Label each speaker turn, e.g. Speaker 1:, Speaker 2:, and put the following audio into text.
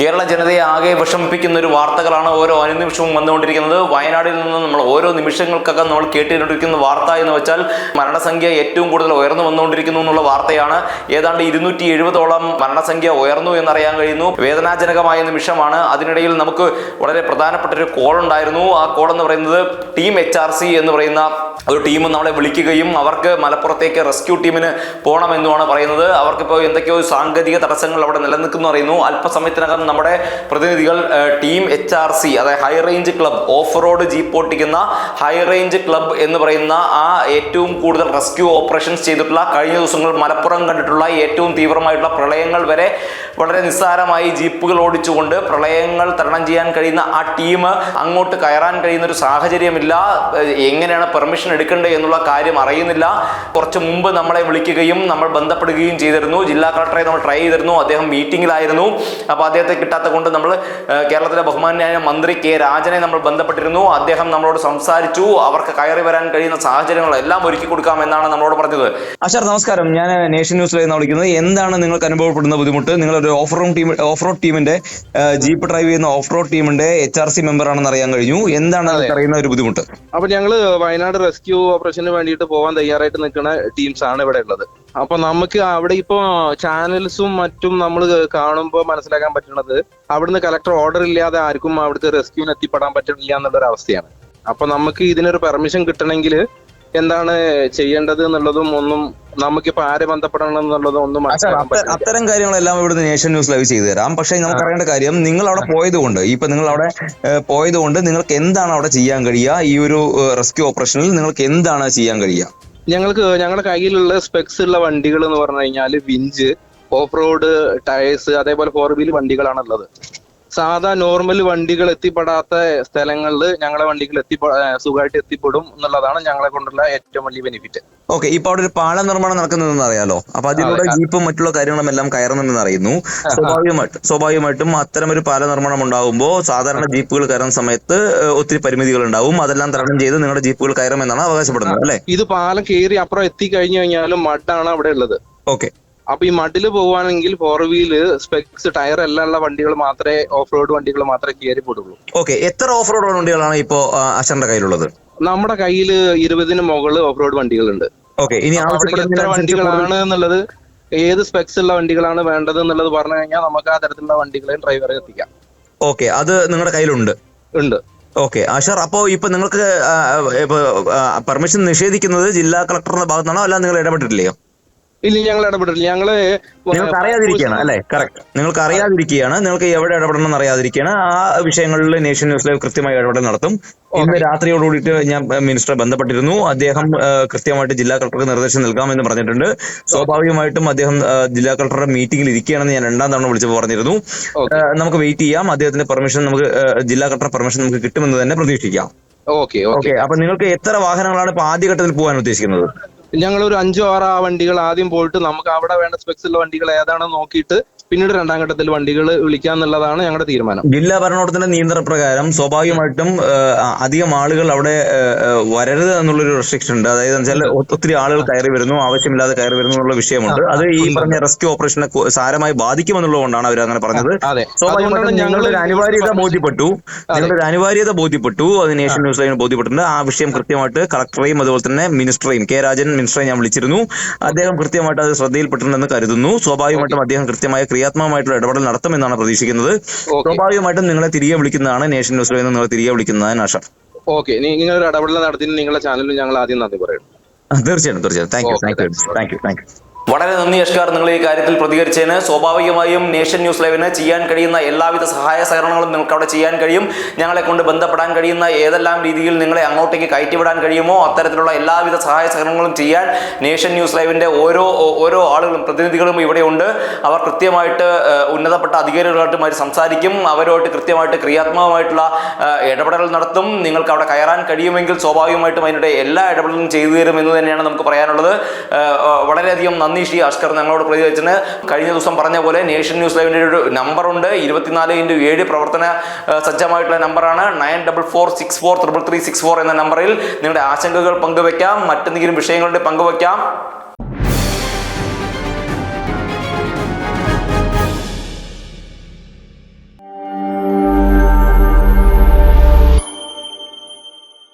Speaker 1: കേരള ജനതയെ ആകെ വിഷമിപ്പിക്കുന്ന ഒരു വാർത്തകളാണ് ഓരോ അനുനിമിഷവും വന്നുകൊണ്ടിരിക്കുന്നത്. വയനാടിൽ നിന്ന് നമ്മൾ ഓരോ നിമിഷങ്ങൾക്കകം നമ്മൾ കേട്ടുകൊണ്ടിരിക്കുന്ന വാർത്ത എന്ന് വെച്ചാൽ മരണസംഖ്യ ഏറ്റവും കൂടുതൽ ഉയർന്നു വന്നുകൊണ്ടിരിക്കുന്നു എന്നുള്ള വാർത്തയാണ്. ഏതാണ്ട് ഇരുന്നൂറ്റി എഴുപതോളം മരണസംഖ്യ ഉയർന്നു എന്നറിയാൻ കഴിയുന്നു. വേദനാജനകമായ നിമിഷമാണ്. അതിനിടയിൽ നമുക്ക് വളരെ പ്രധാനപ്പെട്ട ഒരു കോൾ ഉണ്ടായിരുന്നു. ആ കോൾ എന്ന് പറയുന്നത് ടീം എച്ച് ആർ സി എന്ന് പറയുന്ന ഒരു ടീം നമ്മളെ വിളിക്കുകയും അവർക്ക് മലപ്പുറത്തേക്ക് റെസ്ക്യൂ ടീമിന് പോകണമെന്നുമാണ് പറയുന്നത്. അവർക്കിപ്പോൾ എന്തൊക്കെയോ സാങ്കേതിക തടസ്സങ്ങൾ അവിടെ നിലനിൽക്കുന്നു അറിയുന്നു അല്പസമയത്തിനകം നമ്മുടെ പ്രതിനിധികൾ ടീം എച്ച് ആർ സി അതായത് high range club off road jeep ഓട്ടിക്കുന്ന high range club എന്ന് പറയുന്ന ആ ഏറ്റവും കൂടുതൽ റെസ്ക്യൂ ഓപ്പറേഷൻസ് ചെയ്തിട്ടുള്ള കഴിഞ്ഞ ദിവസങ്ങൾ മലപ്പുറം കണ്ടിട്ടുള്ള ഏറ്റവും തീവ്രമായിട്ടുള്ള പ്രളയങ്ങൾ വരെ വളരെ നിസ്സാരമായി ജീപ്പുകൾ ഓടിച്ചുകൊണ്ട് പ്രളയങ്ങൾ തരണം ചെയ്യാൻ കഴിയുന്ന ആ ടീം അങ്ങോട്ട് കയറാൻ കഴിയുന്ന ഒരു സാഹചര്യമില്ല എങ്ങനെയാണ് പെർമിഷൻ എടുക്കേണ്ടത് എന്നുള്ള കാര്യം അറിയുന്നില്ല. കുറച്ച് മുമ്പ് നമ്മളെ വിളിക്കുകയും നമ്മൾ ബന്ധപ്പെടുകയും ചെയ്തിരുന്നു. ജില്ലാ കളക്ടറെ നമ്മൾ ട്രൈ ചെയ്തിരുന്നു. അദ്ദേഹം മീറ്റിംഗിലായിരുന്നു അപ്പോൾ അദ്ദേഹത്തെ കിട്ടാത്ത കൊണ്ട് നമ്മൾ കേരളത്തിലെ ബഹുമാന്യായ മന്ത്രി കെ രാജനെ നമ്മൾ ബന്ധപ്പെട്ടിരുന്നു. അദ്ദേഹം നമ്മളോട് സംസാരിച്ചു. അവർക്ക് കയറി വരാൻ കഴിയുന്ന സാഹചര്യങ്ങളെല്ലാം ഒരുക്കി കൊടുക്കാം എന്നാണ് നമ്മളോട് പറഞ്ഞത്.
Speaker 2: അഷർ നമസ്കാരം. ഞാൻ നേഷൻ ന്യൂസിൽ നിന്ന് വിളിക്കുന്നത്. എന്താണ് നിങ്ങൾക്ക് അനുഭവപ്പെടുന്ന ബുദ്ധിമുട്ട്? നിങ്ങളൊരു off road team off road ടീമിന്റെ ജീപ്പ് ഡ്രൈവ് ചെയ്യുന്ന ഓഫ് റോഡ് ടീമിന്റെ എച്ച് ആർ സി മെമ്പർ ആണെന്ന് അറിയാൻ കഴിഞ്ഞു. എന്താണ് അറിയുന്ന ഒരു ബുദ്ധിമുട്ട്?
Speaker 3: അപ്പൊ ഞങ്ങൾ വയനാട് റെസ്ക്യൂ ഓപ്പറേഷന് വേണ്ടിയിട്ട് പോകാൻ തയ്യാറായിട്ട് നിൽക്കുന്ന ടീംസ് ആണ് ഇവിടെ ഉള്ളത്. അപ്പൊ നമുക്ക് അവിടെ ഇപ്പോ ചാനൽസും മറ്റും നമ്മൾ കാണുമ്പോൾ മനസ്സിലാക്കാൻ പറ്റുന്നത് അവിടുന്ന് കലക്ടർ ഓർഡർ ഇല്ലാതെ ആർക്കും അവിടുത്തെ റെസ്ക്യൂവിന് എത്തിപ്പെടാൻ പറ്റില്ല എന്നുള്ള ഒരു അവസ്ഥയാണ്. അപ്പൊ നമുക്ക് ഇതിനൊരു പെർമിഷൻ കിട്ടണമെങ്കിൽ എന്താണ് ചെയ്യേണ്ടത് എന്നുള്ളതും ഒന്നും നമുക്കിപ്പോ ആരെ ബന്ധപ്പെടണം എന്നുള്ളതും ഒന്നും
Speaker 2: അത്തരം കാര്യങ്ങളെല്ലാം ഇവിടുന്ന് നേഷൻ ന്യൂസ് ലൈവ് ചെയ്തു തരാം. പക്ഷേ നമുക്ക് അറിയേണ്ട കാര്യം നിങ്ങൾ അവിടെ പോയതുകൊണ്ട് ഇപ്പൊ നിങ്ങൾ അവിടെ പോയതുകൊണ്ട് നിങ്ങൾക്ക് എന്താണ് അവിടെ ചെയ്യാൻ കഴിയുക? ഈ ഒരു റെസ്ക്യൂ ഓപ്പറേഷനിൽ നിങ്ങൾക്ക് എന്താണ് ചെയ്യാൻ കഴിയുക?
Speaker 3: ഞങ്ങൾക്ക് ഞങ്ങളുടെ കയ്യിലുള്ള സ്പെക്സ് ഉള്ള വണ്ടികൾ എന്ന് പറഞ്ഞു കഴിഞ്ഞാൽ വിഞ്ച് ഓഫ് റോഡ് ടയേഴ്സ് അതേപോലെ ഫോർ വീൽ വണ്ടികളാണ് ഉള്ളത് സാധാ നോർമൽ വണ്ടികൾ എത്തിപ്പെടാത്ത സ്ഥലങ്ങളിൽ ഞങ്ങളെ വണ്ടികൾ എത്തി സുഖമായിട്ട് എത്തിപ്പെടും എന്നുള്ളതാണ് ഞങ്ങളെ കൊണ്ടുള്ള ഏറ്റവും വലിയ ബെനിഫിറ്റ്
Speaker 2: ഓക്കെ ഇപ്പൊ അവിടെ ഒരു പാലം നിർമ്മാണം നടക്കുന്നതെന്ന് അറിയാലോ? അപ്പൊ അതിലൂടെ ജീപ്പും മറ്റുള്ള കാര്യങ്ങളും എല്ലാം കയറുന്നുണ്ടെന്ന് അറിയുന്നു. സ്വാഭാവികമായിട്ടും സ്വാഭാവികമായിട്ടും അത്തരം ഒരു പാല നിർമ്മാണം ഉണ്ടാകുമ്പോൾ സാധാരണ ജീപ്പുകൾ കയറുന്ന സമയത്ത് ഒത്തിരി പരിമിതികൾ ഉണ്ടാവും. അതെല്ലാം തരണം ചെയ്ത് നിങ്ങളുടെ ജീപ്പുകൾ കയറുമെന്നാണ് അവകാശപ്പെടുന്നത് അല്ലെ?
Speaker 3: ഇത് പാലം കയറി അപ്പുറം എത്തിക്കഴിഞ്ഞു കഴിഞ്ഞാലും മഡാണ് അവിടെ ഉള്ളത്.
Speaker 2: ഓക്കെ
Speaker 3: അപ്പൊ ഈ മഡിൽ പോവാണെങ്കിൽ ഫോർ വീൽ സ്പെക്സ് ടയർ എല്ലാം ഉള്ള വണ്ടികൾ മാത്രമേ ഓഫ് റോഡ് വണ്ടികൾ മാത്രമേ കയറി പോടുള്ളൂ.
Speaker 2: ഓക്കെ എത്ര ഓഫ് റോഡ് വണ്ടികളാണ് ഇപ്പോ അച്ഛന്റെ കയ്യിലുള്ളത്?
Speaker 3: നമ്മുടെ കയ്യിൽ ഇരുപതിന് മുകളിൽ ഓഫ് റോഡ് വണ്ടികളുണ്ട്.
Speaker 2: ഓക്കെ ഇനി
Speaker 3: എത്ര വണ്ടികളാണ് എന്നുള്ളത് ഏത് സ്പെക്സ് ഉള്ള വണ്ടികളാണ് വേണ്ടത് എന്നുള്ളത് പറഞ്ഞു കഴിഞ്ഞാൽ നമുക്ക് ആ തരത്തിലുള്ള വണ്ടികളെ ഡ്രൈവറെ എത്തിക്കാം.
Speaker 2: ഓക്കെ അത് നിങ്ങളുടെ കയ്യിലുണ്ട്?
Speaker 3: ഉണ്ട്.
Speaker 2: ഓക്കെ ആശാർ അപ്പോ ഇപ്പൊ നിങ്ങൾക്ക് പെർമിഷൻ നിഷേധിക്കുന്നത് ജില്ലാ കളക്ടറിന്റെ ഭാഗത്താണോ അല്ല നിങ്ങൾ ഇടപെട്ടിട്ടില്ലയോ?
Speaker 3: ഇല്ല ഞങ്ങൾ ഇടപെടില്ല ഞങ്ങൾ
Speaker 2: നിങ്ങൾക്ക് അറിയാതിരിക്കുകയാണ് അല്ലെ? കറക്റ്റ് നിങ്ങൾക്ക് അറിയാതിരിക്കുകയാണ്. നിങ്ങൾക്ക് എവിടെ ഇടപെടണം എന്ന് അറിയാതിരിക്കുകയാണ്. ആ വിഷയങ്ങളിൽ നേഷൻ ന്യൂസ് ലൈവ് കൃത്യമായി ഇടപെടൽ നടത്തും. ഇന്ന് രാത്രിയോടുകൂടി ഞാൻ മിനിസ്റ്ററെ ബന്ധപ്പെട്ടിരുന്നു. അദ്ദേഹം കൃത്യമായിട്ട് ജില്ലാ കളക്ടർക്ക് നിർദ്ദേശം നൽകാമെന്ന് പറഞ്ഞിട്ടുണ്ട്. സ്വാഭാവികമായിട്ടും അദ്ദേഹം ജില്ലാ കളക്ടറുടെ മീറ്റിംഗിൽ ഇരിക്കുകയാണെന്ന് ഞാൻ രണ്ടാം തവണ വിളിച്ചു പറഞ്ഞിരുന്നു. നമുക്ക് വെയിറ്റ് ചെയ്യാം. അദ്ദേഹത്തിന്റെ പെർമിഷൻ നമുക്ക് ജില്ലാ കളക്ടർ പെർമിഷൻ നമുക്ക് കിട്ടുമെന്ന് തന്നെ പ്രതീക്ഷിക്കാം.
Speaker 3: ഓക്കെ
Speaker 2: ഓക്കെ അപ്പൊ നിങ്ങൾക്ക് എത്ര വാഹനങ്ങളാണ് ഇപ്പൊ ആദ്യഘട്ടത്തിൽ പോകാൻ ഉദ്ദേശിക്കുന്നത്?
Speaker 3: ഞങ്ങൾ ഒരു അഞ്ചോ ആറോ വണ്ടികൾ ആദ്യം പോയിട്ട് നമുക്ക് അവിടെ വേണ്ട സ്പെക്സ് ഉള്ള വണ്ടികൾ ഏതാണെന്ന് നോക്കിയിട്ട് പിന്നീട് രണ്ടാം ഘട്ടത്തിൽ വണ്ടികൾ വിളിക്കാന്നുള്ളതാണ് ഞങ്ങളുടെ തീരുമാനം.
Speaker 2: ജില്ലാ ഭരണകൂടത്തിന്റെ നിയന്ത്രണ പ്രകാരം സ്വാഭാവികമായിട്ടും അധികം ആളുകൾ അവിടെ വരരുത് എന്നുള്ളൊരു റെസ്ട്രിക്ഷൻ ഉണ്ട്. അതായത് വെച്ചാൽ ഒത്തിരി ആളുകൾ കയറി വരുന്നു ആവശ്യമില്ലാതെ കയറി വരുന്നു എന്നുള്ള വിഷയമുണ്ട്. അത് ഈ പറഞ്ഞ റെസ്ക്യൂ ഓപ്പറേഷനെ സാരമായി ബാധിക്കുമെന്നുള്ളതുകൊണ്ടാണ് അവർ അങ്ങനെ പറഞ്ഞത്. സ്വാഭാവികമായിട്ടും
Speaker 3: ഞങ്ങൾ
Speaker 2: അനിവാര്യത ബോധ്യപ്പെട്ടു. ഞങ്ങളുടെ അനിവാര്യത ബോധ്യപ്പെട്ടു. അത് നേഷൻ ന്യൂസ് ലൈവിന് ബോധ്യപ്പെട്ടിട്ടുണ്ട്. ആ വിഷയം കൃത്യമായിട്ട് കളക്ടറെയും അതുപോലെ തന്നെ മിനിസ്റ്ററെയും കെ രാജൻ മിനിസ്റ്ററെ ഞാൻ വിളിച്ചിരുന്നു. അദ്ദേഹം കൃത്യമായിട്ട് അത് ശ്രദ്ധയിൽപ്പെട്ടിട്ടുണ്ടെന്ന് കരുതുന്നു. സ്വാഭാവികമായിട്ടും അദ്ദേഹം കൃത്യമായ ക്രിയാത്മകമായിട്ടുള്ള ഇടപെടൽ നടത്തുമെന്നാണ് പ്രതീക്ഷിക്കുന്നത്. സ്വാഭാവികമായിട്ടും നിങ്ങളെ തിരികെ വിളിക്കുന്നതാണ് നേഷൻ ന്യൂസ് നിന്ന് നിങ്ങളെ തിരികെ വിളിക്കുന്നതാണ് ആശം.
Speaker 3: ഓക്കെ നിങ്ങൾ ഒരു ഇടപെടൽ നടത്തി നിങ്ങളുടെ ചാനലിൽ ഞങ്ങൾ ആദ്യം നന്ദി പറയുന്നു
Speaker 2: തീർച്ചയായിട്ടും തീർച്ചയായിട്ടും. Thank you thank you thank you thank you
Speaker 1: വളരെ നന്ദി അഷ്കാർ. നിങ്ങൾ ഈ കാര്യത്തിൽ പ്രതികരിച്ചതിന് സ്വാഭാവികമായും നേഷൻ ന്യൂസ് ലൈവിന് ചെയ്യാൻ കഴിയുന്ന എല്ലാവിധ സഹായ സഹകരണങ്ങളും നിങ്ങൾക്ക് അവിടെ ചെയ്യാൻ കഴിയും. ഞങ്ങളെ കൊണ്ട് ബന്ധപ്പെടാൻ കഴിയുന്ന ഏതെല്ലാം രീതിയിൽ നിങ്ങളെ അങ്ങോട്ടേക്ക് കയറ്റിവിടാൻ കഴിയുമോ അത്തരത്തിലുള്ള എല്ലാവിധ സഹായ സഹകരണങ്ങളും ചെയ്യാൻ നേഷൻ ന്യൂസ് ലൈവിന്റെ ഓരോ ഓരോ ആളുകളും പ്രതിനിധികളും ഇവിടെയുണ്ട് അവർ കൃത്യമായിട്ട് ഉന്നതപ്പെട്ട ഉന്നതപ്പെട്ട അധികാരികളുമായിട്ട് സംസാരിക്കും. അവരുമായിട്ട് കൃത്യമായിട്ട് ക്രിയാത്മകമായിട്ടുള്ള ഇടപെടൽ നടത്തും. നിങ്ങൾക്ക് അവിടെ കയറാൻ കഴിയുമെങ്കിൽ സ്വാഭാവികമായിട്ടും അതിന്റെ എല്ലാ ഇടപെടലും ചെയ്തു തരും എന്ന് തന്നെയാണ് നമുക്ക് പറയാനുള്ളത്. വളരെയധികം നന്ദി. ശ്രീ അഷ്കർ ഞങ്ങളോട് പ്രതികരിച്ചതിന് കഴിഞ്ഞ ദിവസം പറഞ്ഞ പോലെ നേഷൻ ന്യൂസ് ലൈവിന്റെ ഒരു നമ്പറുണ്ട്. ഇരുപത്തിനാല് ഇന്റു ഏഴ് പ്രവർത്തന സജ്ജമായിട്ടുള്ള നമ്പറാണ്. Nine double four six four triple three six four എന്ന നമ്പറിൽ നിങ്ങളുടെ ആശങ്കകൾ പങ്കുവയ്ക്കാം മറ്റെന്തെങ്കിലും വിഷയങ്ങളുടെ പങ്കുവയ്ക്കാം